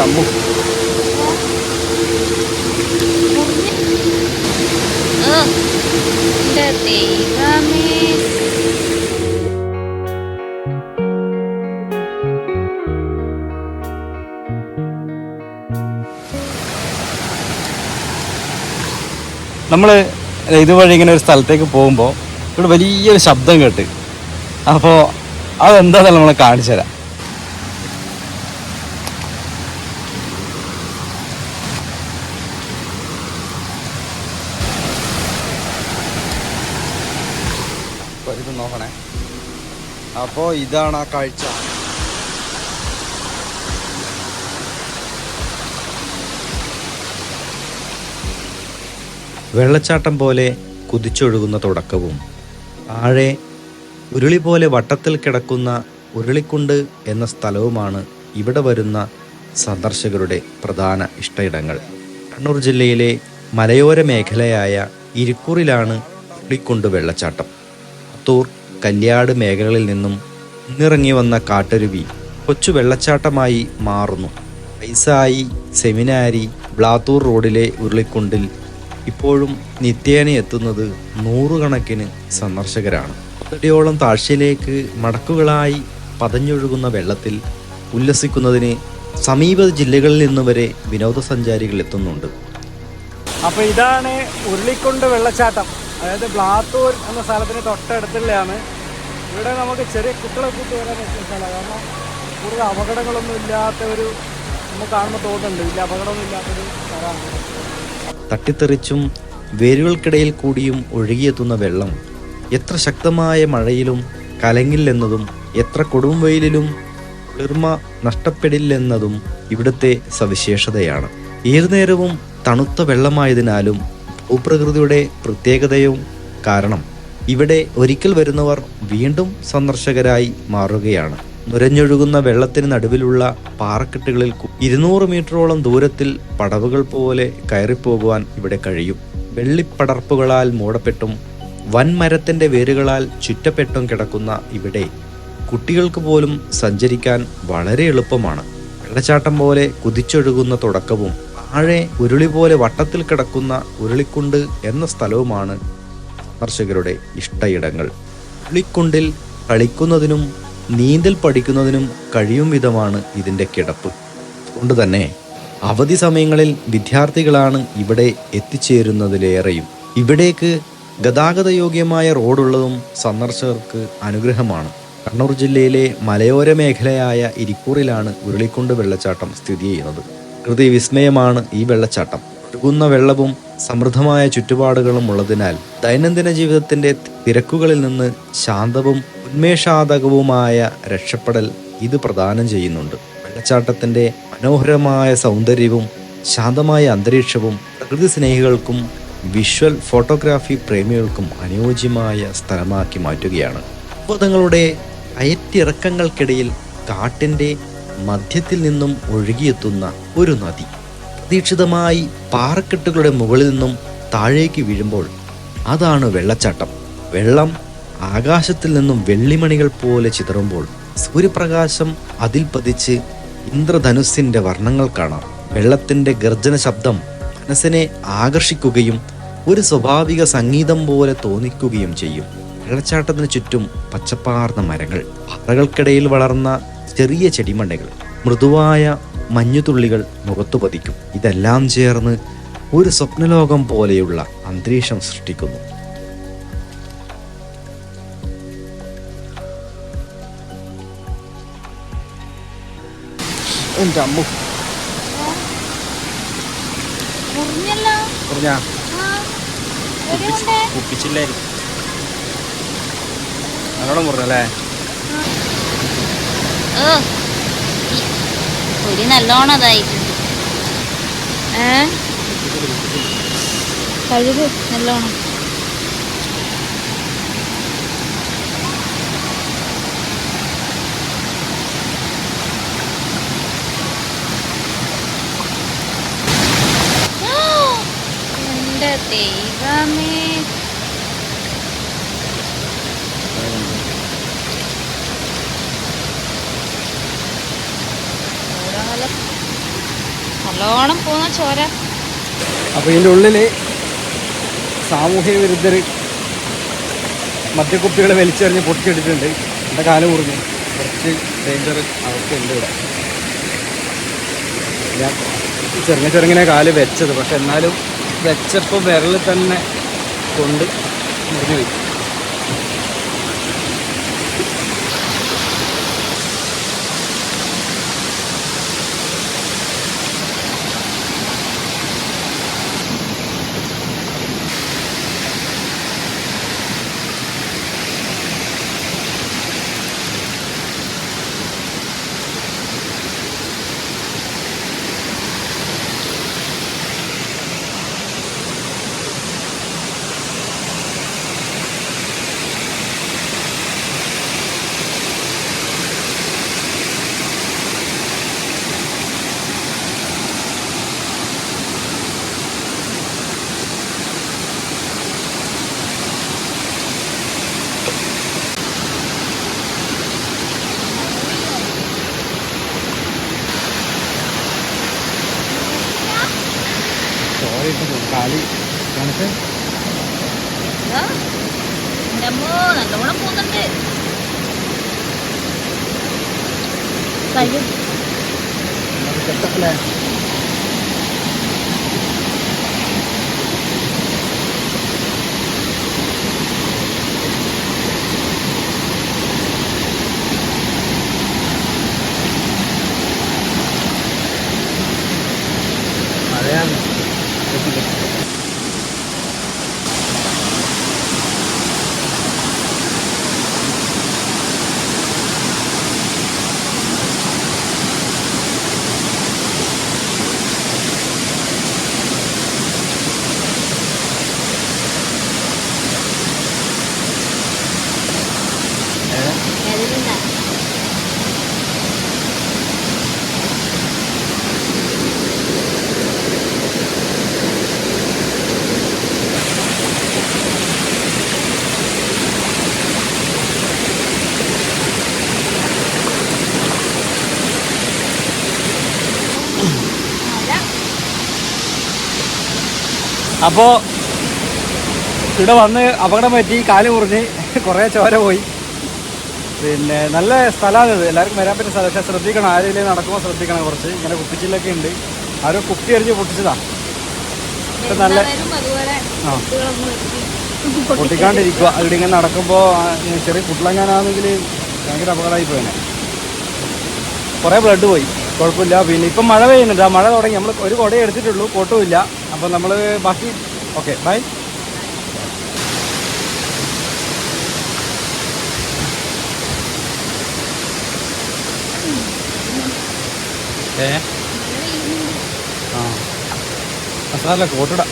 എന്റെ അമ്മു നമ്മൾ ഇതുവഴി ഇങ്ങനെ ഒരു സ്ഥലത്തേക്ക് പോകുമ്പോൾ ഇവിടെ വലിയൊരു ശബ്ദം കേട്ട്. അപ്പോൾ അതെന്താ നമ്മളെ കാണിച്ചു തരാം. അപ്പോൾ ഇതാണ് ആ കാഴ്ച. വെള്ളച്ചാട്ടം പോലെ കുതിച്ചൊഴുകുന്ന തുടക്കവും താഴെ ഉരുളി പോലെ വട്ടത്തിൽ കിടക്കുന്ന ഉരുളിക്കുണ്ട് എന്ന സ്ഥലവുമാണ് ഇവിടെ വരുന്ന സന്ദർശകരുടെ പ്രധാന ഇഷ്ടയിടങ്ങൾ. കണ്ണൂർ ജില്ലയിലെ മലയോര മേഖലയായ ഇരിക്കൂറിലാണ് ഉരുളിക്കുണ്ട് വെള്ളച്ചാട്ടം. പുത്തൂർ കല്യാട് മേഖലകളിൽ നിന്നും ഇന്നിറങ്ങി വന്ന കാട്ടരുവി കൊച്ചു വെള്ളച്ചാട്ടമായി മാറുന്നു. ഐസായി സെമിനാരി ബ്ലാത്തൂർ റോഡിലെ ഉരുളിക്കുണ്ടിൽ ഇപ്പോഴും നിത്യേന എത്തുന്നത് നൂറുകണക്കിന് സന്ദർശകരാണ്. പത്തടിയോളം താഴ്ചയിലേക്ക് മടക്കുകളായി പതഞ്ഞൊഴുകുന്ന വെള്ളത്തിൽ ഉല്ലസിക്കുന്നതിന് സമീപ ജില്ലകളിൽ നിന്ന് വരെ വിനോദസഞ്ചാരികൾ എത്തുന്നുണ്ട്. അപ്പോൾ ഇതാണ് ഉരുളിക്കുണ്ട് വെള്ളച്ചാട്ടം. അതായത് ബ്ലാത്തൂർ എന്ന സ്ഥലത്തിന് തൊട്ടടുത്തുള്ളതാണ് ഇവിടെ നമുക്ക് ചെറിയ കുട്ടികളെ കൂട്ടി വരാൻ പറ്റിയ സ്ഥലമാണ്. കാരണം കൂടുതൽ അപകടങ്ങളൊന്നും ഇല്ലാത്ത ഒരു നമുക്ക് കാണുമ്പോൾ തോന്നുന്നുണ്ട്. വലിയ അപകടമൊന്നും ഇല്ലാത്തൊരു സ്ഥലമാണ്. തട്ടിത്തെറിച്ചും വേരുകൾക്കിടയിൽ കൂടിയും ഒഴുകിയെത്തുന്ന വെള്ളം എത്ര ശക്തമായ മഴയിലും കലങ്ങില്ലെന്നതും എത്ര കൊടും വെയിലിലും കുളിർമ നഷ്ടപ്പെടില്ലെന്നതും ഇവിടുത്തെ സവിശേഷതയാണ്. ഏതു നേരവും തണുത്ത വെള്ളമായതിനാലും ഭൂപ്രകൃതിയുടെ പ്രത്യേകതയും കാരണം ഇവിടെ ഒരിക്കൽ വരുന്നവർ വീണ്ടും സന്ദർശകരായി മാറുകയാണ്. നുരഞ്ഞൊഴുകുന്ന വെള്ളത്തിന് നടുവിലുള്ള പാറക്കെട്ടുകളിൽ ഇരുന്നൂറ് മീറ്ററോളം ദൂരത്തിൽ പടവുകൾ പോലെ കയറിപ്പോകുവാൻ ഇവിടെ കഴിയും. വെള്ളിപ്പടർപ്പുകളാൽ മൂടപ്പെട്ടും വൻമരത്തിന്റെ വേരുകളാൽ ചുറ്റപ്പെട്ടും കിടക്കുന്ന ഇവിടെ കുട്ടികൾക്ക് പോലും സഞ്ചരിക്കാൻ വളരെ എളുപ്പമാണ്. വെള്ളച്ചാട്ടം പോലെ കുതിച്ചൊഴുകുന്ന തുടക്കവും താഴെ ഉരുളി പോലെ വട്ടത്തിൽ കിടക്കുന്ന ഉരുളിക്കുണ്ട് എന്ന സ്ഥലവുമാണ് സന്ദർശകരുടെ ഇഷ്ടയിടങ്ങൾ. ഉരുളിക്കുണ്ടിൽ കളിക്കുന്നതിനും നീന്തൽ പഠിക്കുന്നതിനും കഴിയും വിധമാണ് ഇതിന്റെ കിടപ്പ്. അതുകൊണ്ട് തന്നെ അവധി സമയങ്ങളിൽ വിദ്യാർത്ഥികളാണ് ഇവിടെ എത്തിച്ചേരുന്നതിലേറെയും. ഇവിടേക്ക് ഗതാഗതയോഗ്യമായ റോഡുള്ളതും സന്ദർശകർക്ക് അനുഗ്രഹമാണ്. കണ്ണൂർ ജില്ലയിലെ മലയോര മേഖലയായ ഇരിക്കൂറിലാണ് ഉരുളിക്കുണ്ട് വെള്ളച്ചാട്ടം സ്ഥിതി ചെയ്യുന്നത്. പ്രകൃതി വിസ്മയമാണ് ഈ വെള്ളച്ചാട്ടം. ഒഴുകുന്ന വെള്ളവും സമൃദ്ധമായ ചുറ്റുപാടുകളും ഉള്ളതിനാൽ ദൈനംദിന ജീവിതത്തിന്റെ തിരക്കുകളിൽ നിന്ന് ശാന്തവും ഉന്മേഷാതകവുമായ രക്ഷപ്പെടൽ ഇത് പ്രദാനം ചെയ്യുന്നുണ്ട്. വെള്ളച്ചാട്ടത്തിന്റെ മനോഹരമായ സൗന്ദര്യവും ശാന്തമായ അന്തരീക്ഷവും പ്രകൃതി സ്നേഹികൾക്കും വിഷ്വൽ ഫോട്ടോഗ്രാഫി പ്രേമികൾക്കും അനുയോജ്യമായ സ്ഥലമാക്കി മാറ്റുകയാണ്. പർവതങ്ങളുടെ കയറ്റിറക്കങ്ങൾക്കിടയിൽ കാട്ടിന്റെ മധ്യത്തിൽ നിന്നും ഒഴുകിയെത്തുന്ന ഒരു നദി. പ്രതീക്ഷിതമായി പാറക്കെട്ടുകളുടെ മുകളിൽ നിന്നും താഴേക്ക് വീഴുമ്പോൾ അതാണ് വെള്ളച്ചാട്ടം. വെള്ളം ആകാശത്തിൽ നിന്നും വെള്ളിമണികൾ പോലെ ചിതറുമ്പോൾ സൂര്യപ്രകാശം അതിൽ പതിച്ച് ഇന്ദ്രധനുസിന്റെ വർണങ്ങൾ കാണാം. വെള്ളത്തിന്റെ ഗർജന ശബ്ദം മനസ്സിനെ ആകർഷിക്കുകയും ഒരു സ്വാഭാവിക സംഗീതം പോലെ തോന്നിക്കുകയും ചെയ്യും. വെള്ളച്ചാട്ടത്തിന് ചുറ്റും പച്ചപ്പാർന്ന മരങ്ങൾ പാറകൾക്കിടയിൽ വളർന്ന ചെറിയ ചെടിമണ്ടകൾ മൃദുവായ മഞ്ഞുതുള്ളികൾ മുഖത്തു പതിക്കും. ഇതെല്ലാം ചേർന്ന് ഒരു സ്വപ്നലോകം പോലെയുള്ള അന്തരീക്ഷം സൃഷ്ടിക്കുന്നു. എന്റെ അമ്മു. മുറിഞ്ഞല്ലോ. പറഞ്ഞാ ആ നല്ലോണം ഈ പൊരി നല്ലോണം അതായിട്ടുണ്ട് ഏ? കഴുകു നല്ലോണം. ദൈവമേ. നല്ലോണം പോകുന്ന ചോര. അപ്പോൾ ഇതിന്റെ ഉള്ളിൽ സാമൂഹ്യ വിരുദ്ധർ മദ്യക്കുപ്പികളെ വലിച്ചെറിഞ്ഞ് പൊട്ടിച്ചെടുത്തിട്ടുണ്ട്. എന്റെ കാലം കുറഞ്ഞു കുറച്ച് ഡേഞ്ചർ അവസ്ഥയുണ്ട് ഇവിടെ. ഞാൻ ചെറുങ്ങനെ ചെറുങ്ങനെ കാൽ വെച്ചത്. പക്ഷെ എന്നാലും വെച്ചപ്പോൾ വിരൽ തന്നെ കൊണ്ട് മുറിഞ്ഞു പോയി കാൽ കാണിച്ച് നല്ലോണം പോകുന്നുണ്ട്. കയ്യും അപ്പോൾ ഇവിടെ വന്ന് അപകടം പറ്റി കാൽ മുറിഞ്ഞ് കുറേ ചോര പോയി. പിന്നെ നല്ല സ്ഥലമാണ് ഇത്. എല്ലാവർക്കും വരാൻ പറ്റിയ സ്ഥലം. പക്ഷേ ശ്രദ്ധിക്കണം ആരെങ്കിലും നടക്കുമ്പോൾ ശ്രദ്ധിക്കണം കുറച്ച്. ഇങ്ങനെ കുപ്പിച്ചില്ലൊക്കെ ഉണ്ട്. ആരോ കുപ്പി എറിഞ്ഞ് പൊട്ടിച്ചതാണ് നല്ല ആ. പൊട്ടിക്കാണ്ടിരിക്കുക ഇവിടെ ഇങ്ങനെ നടക്കുമ്പോൾ ചെറിയ കുട്ടിളങ്ങാനാണെങ്കിൽ ഭയങ്കര അപകടമായി പോയനെ. കുറേ ബ്ലഡ് പോയി. കുഴപ്പമില്ല. പിന്നെ ഇപ്പം മഴ പെയ്യുന്നുണ്ട്. ആ മഴ തുടങ്ങി. നമ്മൾ ഒരു കുട എടുത്തിട്ടുള്ളൂ. കോട്ടും ഇല്ല അപ്പം നമ്മൾ ബാക്കി ഓക്കെ ബൈ. ഏ? ആ. സാറല്ല കോട്ടിടാം